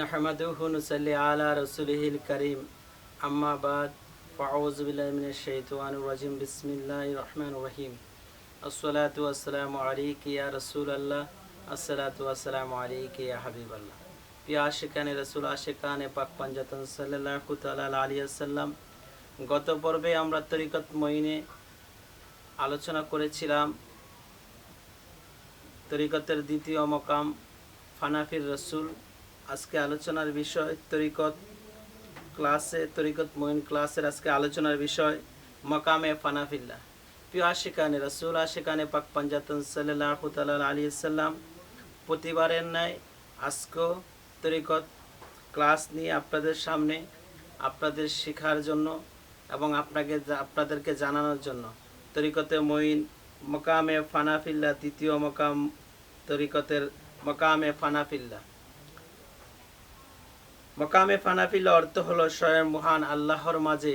নাহমাদুহু নুসাল্লি রহিম আসসালাতু ওয়াসসালামু আলাইকা ইয়া রাসূলুল্লাহ আসসালাতু ওয়াসসালামু আলাইকা ইয়া হাবিবাল্লাহ প্রিয় আশিকানে রাসূল, আশিকানে পাক পাঞ্জাতন গত পর্বে আমরা তরিকত মইনে আলোচনা করেছিলাম তরিকতের দ্বিতীয় মকাম, ফানাফির রসুল আজকে আলোচনার বিষয় তরিকত ক্লাসে, তরিকত মইন ক্লাসের আজকে আলোচনার বিষয় মকামে ফানাফিল্লা। প্রিয় আশিকানে রসুল, আশিকানে পাক পাঞ্জাতন সাল্লাহ আলী সাল্লাম প্রতিবারের ন্যায় আজকেও তরিকত ক্লাস নিয়ে আপনাদের সামনে, আপনাদের শেখার জন্য এবং আপনাকে আপনাদেরকে জানানোর জন্য। তরিকতে মইন মকামে ফানাফিল্লা তৃতীয় মকাম তরিকতের মকামে ফানাফিল্লা। মকামে ফানাফিল্লা অর্থ হলো স্বয়ং মহান আল্লাহর মাঝে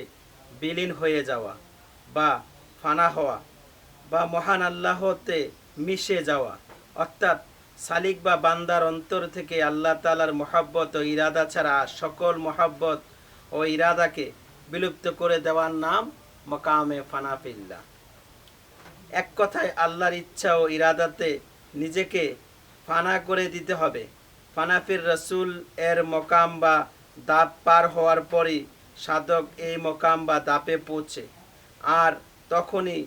বিলীন হয়ে যাওয়া বা ফানা হওয়া বা মহান আল্লাহতে মিশে যাওয়া। অর্থাৎ সালিক বা বান্দার অন্তর থেকে আল্লাহ তালার মহাব্বত ও ইরাদা ছাড়া সকল মহাব্বত ও ইরাদাকে বিলুপ্ত করে দেওয়ার নাম মকামে ফানাফিল্লা এক কথায় আল্লাহর ইচ্ছা ও ইরাদাতে নিজেকে ফানা করে দিতে হবে। ফানাফির রসুল এর মকাম বা দাপ পার হওয়ার পরই সাধক এই মকাম বা দাপে পৌঁছে। আর তখনই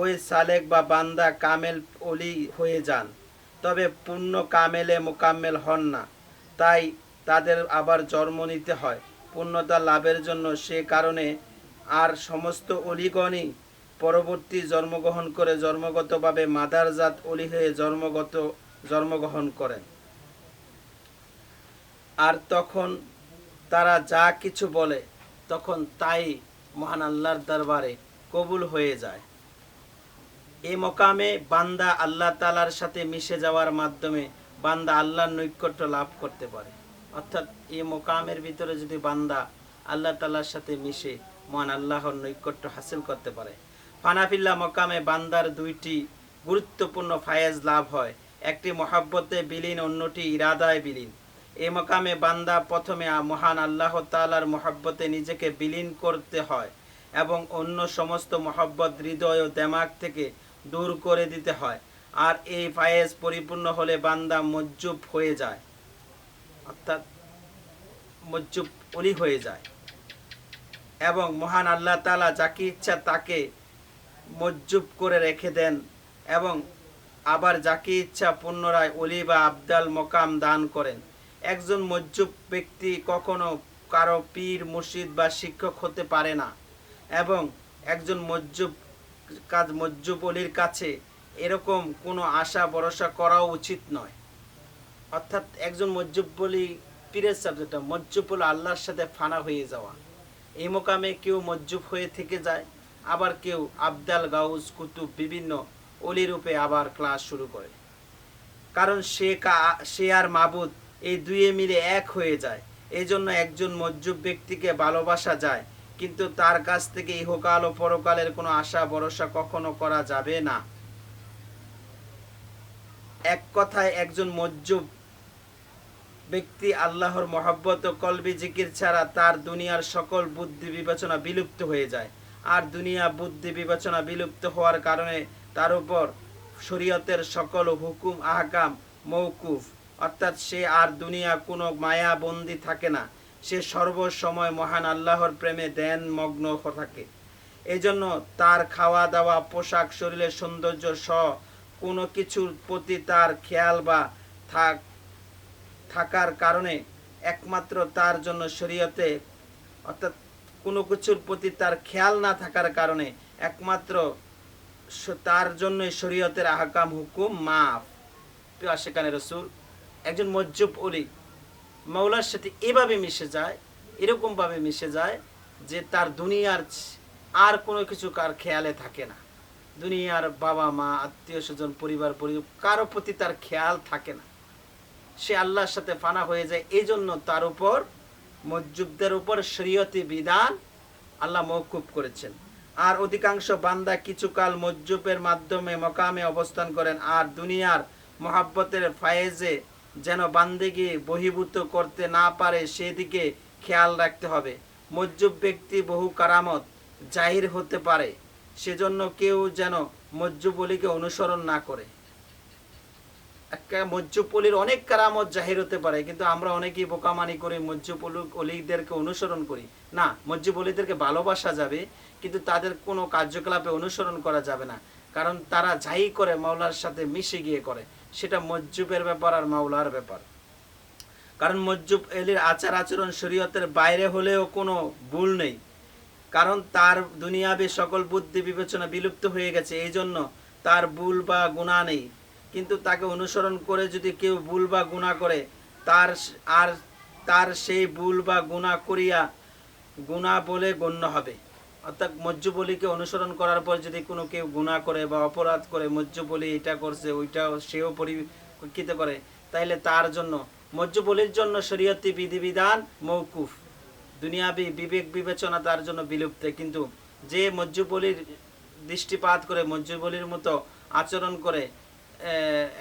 ওই সালেক বা বান্দা কামেল অলি হয়ে যান। তবে পূর্ণ কামেলে মোকাম্মেল হন না। তাই তাদের আবার জন্ম নিতে হয়। পূর্ণতা লাভের জন্য সে কারণে আর সমস্ত অলিগণই পরবর্তী জন্মগ্রহণ করে জন্মগতভাবে মাদারজাত অলি হয়ে জন্মগত জন্মগ্রহণ করেন। আর তখন তারা যা কিছু বলে, তখন তাই মহান আল্লাহর দরবারে কবুল হয়ে যায়। এই মকামে বান্দা আল্লাহ তালার সাথে মিশে যাওয়ার মাধ্যমে বান্দা আল্লাহর নৈকট্য লাভ করতে পারে। অর্থাৎ এই মোকামের ভিতরে যদি বান্দা আল্লাহ তালার সাথে মিশে মহান আল্লাহর নৈকট্য হাসিল করতে পারে। ফানাফিল্লা মকামে বান্দার দুইটি গুরুত্বপূর্ণ ফায়েজ লাভ হয়। একটি মহাব্বতে বিলীন, অন্যটি ইরাদায় বিলীন। এ মকামে বান্দা প্রথমে মহান আল্লাহ তালার মহাব্বতে নিজেকে বিলীন করতে হয় এবং অন্য সমস্ত মহব্বত হৃদয় ও দেমাগ থেকে দূর করে দিতে হয়। আর এই ফায়েজ পরিপূর্ণ হলে বান্দা মজ্জুব হয়ে যায়। অর্থাৎ মজ্জুব অলি হয়ে যায়। এবং মহান আল্লাহ তালা যাকে ইচ্ছা তাকে মজ্জুব করে রেখে দেন এবং আবার যাকে ইচ্ছা পুনরায় অলি বা আবদাল মকাম দান করেন। একজন মজ্জুব ব্যক্তি কখনো কারও পীর, মুর্শিদ বা শিক্ষক হতে পারে না এবং একজন মজ্জুব কাজ মজ্জুব অলির কাছে এরকম কোনো আশা, ভরসা করাও উচিত নয়। অর্থাৎ একজন মজ্জুব বলি পীরের সাবজেক্টটা মজ্জুব হলো আল্লাহর সাথে ফানা হয়ে যাওয়া। এই মোকামে কেউ মজ্জুব হয়ে থেকে যায়, আবার কেউ আবদাল গাউজ কুতুব বিভিন্ন অলি রূপে আবার ক্লাস শুরু করে। কারণ সে কা, সে আর মাবুদ এই দুয়ে মিলে এক হয়ে যায়। এই জন্য একজন মজ্জুব ব্যক্তিকে ভালোবাসা যায়, কিন্তু তার কাছ থেকে ইহকাল ও পরকালের কোনো আশা, ভরসা কখনো করা যাবে না। এক কথায় একজন মজ্জুব ব্যক্তি আল্লাহর মহব্বত ও কলবি জিকির ছাড়া তার দুনিয়ার সকল বুদ্ধি বিবেচনা বিলুপ্ত হয়ে যায়। আর দুনিয়া বুদ্ধি বিবেচনা বিলুপ্ত হওয়ার কারণে তার উপর শরীয়তের সকল হুকুম, আহকাম মৌকুফ অর্থাৎ সে আর দুনিয়া কোনো মায়া বন্দি থাকে না। সে সর্বসময় মহান আল্লাহর প্রেমে দেন মগ্ন থাকে। এই জন্য তার খাওয়া দাওয়া পোশাক, শরীরের সৌন্দর্য সহ কোনো কিছুর প্রতি তার খেয়াল বা থাক, থাকার কারণে একমাত্র তার জন্য শরীয়তে, অর্থাৎ কোনো কিছুর প্রতি তার খেয়াল না থাকার কারণে একমাত্র তার জন্য শরীয়তের আহকাম হুকুম মাফ। সেখানে রসুল একজন মজ্জুব অলি মৌলার সাথে এভাবে মিশে যায়, এরকমভাবে মিশে যায় যে তার দুনিয়ার আর কোনো কিছু কার খেয়ালে থাকে না। দুনিয়ার বাবা, মা, আত্মীয় স্বজন, পরিবার পরিবার কারও প্রতি তার খেয়াল থাকে না। সে আল্লাহর সাথে ফানা হয়ে যায় এই জন্য তার উপর, মজ্জুবদের উপর শরীয়তি বিধান আল্লাহ মৌকুব করেছেন। আর অধিকাংশ বান্দা কিছুকাল মজ্জুবের মাধ্যমে মকামে অবস্থান করেন, আর দুনিয়ার মহাব্বতের ফায়েজে যেন বান্দেগি বহিভূত করতে না পারে, সেদিকে খেয়াল রাখতে হবে। মজ্জুব ব্যক্তি বহু কারামত জাহির হতে পারে, সেজন্য কেউ যেন মজ্জুব অলিকে অনুসরণ না করে। একটা মজ্জুব অলির অনেক কারামত জাহির হতে পারে, কিন্তু আমরা অনেকেই বোকামানি করে মজ্জুব অলিদেরকে অনুসরণ করি। না মজ্জুব অলিদেরকে ভালোবাসা যাবে, কিন্তু তাদের কোনো কার্যকলাপে অনুসরণ করা যাবে না। কারণ তারা যাই করে মাওলার সাথে মিশে গিয়ে করে, সেটা মজ্জুবের ব্যাপার আর মাওলার ব্যাপার। কারণ মজ্জুব এলির আচার আচরণ শরীয়তের বাইরে হলেও কোনো ভুল নেই। কারণ তার দুনিয়াবি সকল বুদ্ধি বিবেচনা বিলুপ্ত হয়ে গেছে এই জন্য তার ভুল বা গুণা নেই। কিন্তু তাকে অনুসরণ করে যদি কেউ ভুল বা গুণা করে, তার আর তার সেই ভুল বা গুণা করিয়া গুণা বলে গণ্য হবে। অর্থাৎ মজ্জুবলিকে অনুসরণ করার পর যদি কোনো কেউ গুণা করে বা অপরাধ করে, মজ্জুবলি এটা করছে, ওইটাও সেও পরিপ্রেক্ষিত করে, তাইলে তার জন্য, মজ্জুবলির জন্য শরীয়তি বিধিবিধান মৌকুফ দুনিয়াবি বিবেক বিবেচনা তার জন্য বিলুপ্ত, কিন্তু যে মজ্জুবলির দৃষ্টিপাত করে, মজ্জুবলির মতো আচরণ করে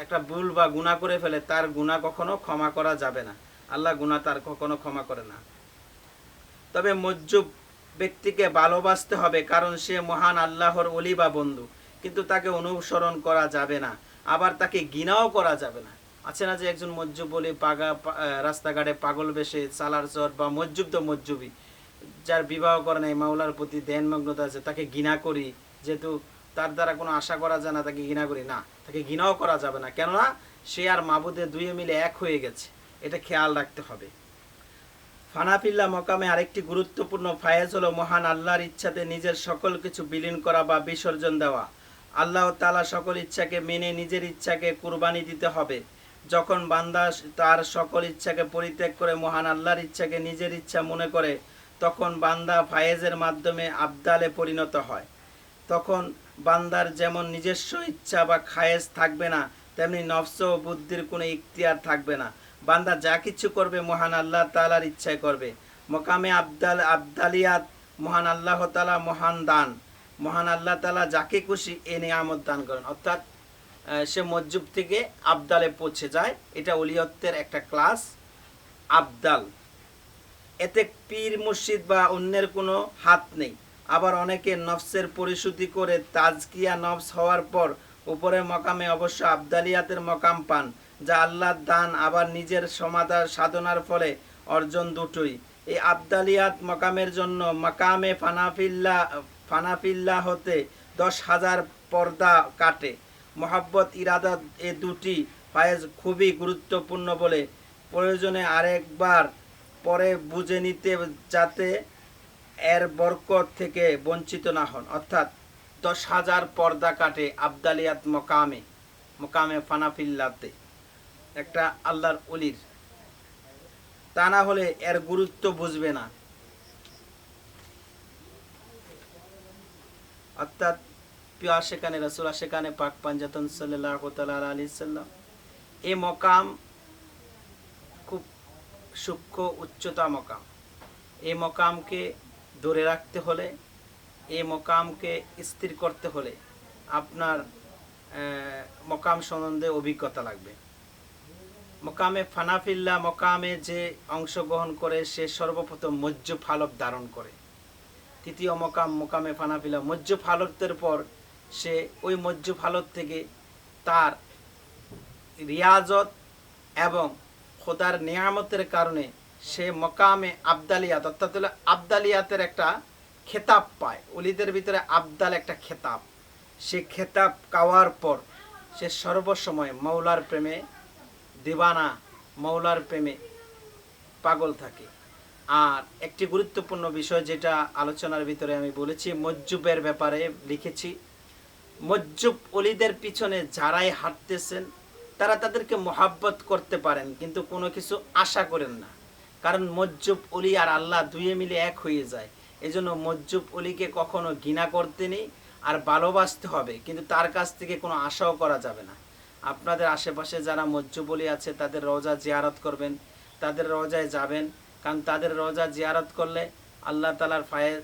একটা ভুল বা গুণা করে ফেলে, তার গুণা কখনো ক্ষমা করা যাবে না। আল্লাহ গুণা তার কখনো ক্ষমা করে না। তবে মজ্জুব ব্যক্তিকে ভালোবাসতে হবে, কারণ সে মহান আল্লাহর অলি বা বন্ধু। কিন্তু তাকে অনুসরণ করা যাবে না, আবার তাকে ঘৃণাও করা যাবে না। আছে না যে একজন মজ্জুব বলি পাগা রাস্তাঘাটে পাগল বেশে সালার চর বা মজ্জুব তো মজ্জুবি, যার বিবাহ করে নাই, মাওলার প্রতি ধ্যানমগ্নতা আছে, তাকে ঘৃণা করি, যেহেতু তার দ্বারা কোনো আশা করা যায় না, তাকে ঘৃণা করি। না, তাকে ঘৃণাও করা যাবে না। কেননা, সে আর মাবুদে দুয়ে মিলে এক হয়ে গেছে। এটা খেয়াল রাখতে হবে। ফানাফিল্লা মকামে আরেকটি গুরুত্বপূর্ণ ফায়েজ হলো মহান আল্লাহর ইচ্ছাতে নিজের সকল কিছু বিলীন করা বা বিসর্জন দেওয়া। আল্লাহ তালা সকল ইচ্ছাকে মেনে নিজের ইচ্ছাকে কুরবানি দিতে হবে। যখন বান্দা তার সকল ইচ্ছাকে পরিত্যাগ করে মহান আল্লাহর ইচ্ছাকে নিজের ইচ্ছা মনে করে, তখন বান্দা ফায়েজের মাধ্যমে আবদালে পরিণত হয়। তখন বান্দার যেমন নিজস্ব ইচ্ছা বা খায়েজ থাকবে না, তেমনি নফস ও বুদ্ধির কোনো ইখতিয়ার থাকবে না। বান্দা যা কিছু করবে, মহান আল্লাহ তালার ইচ্ছায় করবে। মোকামে আবদাল, আবদালিয়াত, মহান আল্লাহ তালা মহান দান। মহান আল্লাহ তালা যাকে খুশি এ নিয়ামত দান করেন। অর্থাৎ সে মজ্জুব থেকে আবদালে পৌঁছে যায়। এটা অলিয়ত্বের একটা ক্লাস, আবদাল। এতে পীর মসজিদ বা অন্যের কোনো হাত নেই। আবার অনেকে নফসের পরিশুদ্ধি করে তাজকিয়া নফস হওয়ার পর উপরের মকামে অবশ্য আবদালিয়াতের মকাম পান, যা আল্লাহর দান আবার নিজের সমাধার সাধনার ফলে অর্জন দুটোই। এই আবদালিয়াত মকামের জন্য মকামে ফানাফিল্লা ফানাফিল্লা হতে দশ হাজার পর্দা কাটে। মোহাব্বত, ইরাদা এ দুটি ফায়েজ খুবই গুরুত্বপূর্ণ বলে প্রয়োজনে আরেকবার পরে বুঝে নিতে যাতে এর বরকত থেকে বঞ্চিত না হন। অর্থাৎ দশ হাজার পর্দা কাটে আবদালিয়াত মকামে মকামে ফানাফিল্লাতে। একটা আল্লাহর অলির তা না হলে এর গুরুত্ব বুঝবে না। অর্থাৎ প্রিয় সেখানে, রসুলা সেখানে, পাক পাঞ্জাতন সাল্লাহ আলি সাল্লাম। এই মকাম খুব সূক্ষ্ম, উচ্চতা মকাম। এই মকামকে ধরে রাখতে হলে এই মকামকে স্থির করতে হলে আপনার মকাম সম্বন্ধে অভিজ্ঞতা লাগবে। মকামে ফানাফিল্লা, মকামে যে অংশগ্রহণ করে, সে সর্বপ্রথম মজ্জ ফালক ধারণ করে। তৃতীয় মকাম, মোকামে ফানাফিলা মজ্জ ফালকদের পর সে ওই মজ্জ ফালক থেকে তার রিয়াজত এবং খোদার নিয়ামতের কারণে সে মকামে আবদালিয়াত, অর্থাৎ আবদালিয়াতের একটা খেতাব পায়। অলিদের ভিতরে আবদাল একটা খেতাব। সে খেতাব পাওয়ার পর সে সর্বসময় মৌলার প্রেমে দিবানা মৌলার প্রেমে পাগল থাকে। আর একটি গুরুত্বপূর্ণ বিষয় যেটা আলোচনার ভিতরে আমি বলেছি, মজ্জুবের ব্যাপারে লিখেছি, মজ্জুব অলিদের পিছনে যারাই হাঁটতেছেন, তারা তাদেরকে মোহাব্বত করতে পারেন, কিন্তু কোনো কিছু আশা করেন না। কারণ মজ্জুব অলি আর আল্লাহ দুয়ে মিলে এক হয়ে যায়। এজন্য মজ্জুব অলিকে কখনো ঘৃণা করতে নেই আর ভালোবাসতে হবে, কিন্তু তার কাছ থেকে কোনো আশাও করা যাবে না। আপনাদের আশেপাশে যারা মজ্জুব অলি আছে, তাদের রোজা জিয়ারত করবেন, তাদের রোজায় যাবেন, কারণ তাদের রোজা জিয়ারত করলে আল্লাহ তালার ফায়েজ,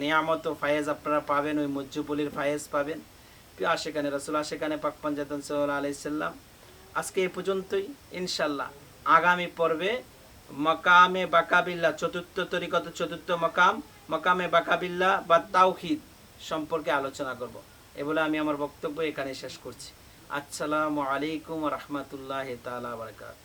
নিয়ামত ও ফায়েজ আপনারা পাবেন, ওই মজ্জুবলির ফায়েজ পাবেন। আশেখানে রসুল, আশেখানে পাক পাঞ্জাতন সাল্লাহ আলাইসাল্লাম আজকে এ পর্যন্তই। ইনশাল্লাহ আগামী পর্বে মকামে বাকাবিল্লা, চতুর্থ তরিকত চতুর্থ মকাম মকামে বাকাবিল্লা বা তাওহিদ সম্পর্কে আলোচনা করব। এ বলে আমি আমার বক্তব্য এখানে শেষ করছি। আসসালামু আলাইকুম রহমতুল্লাহ তালা বারকাত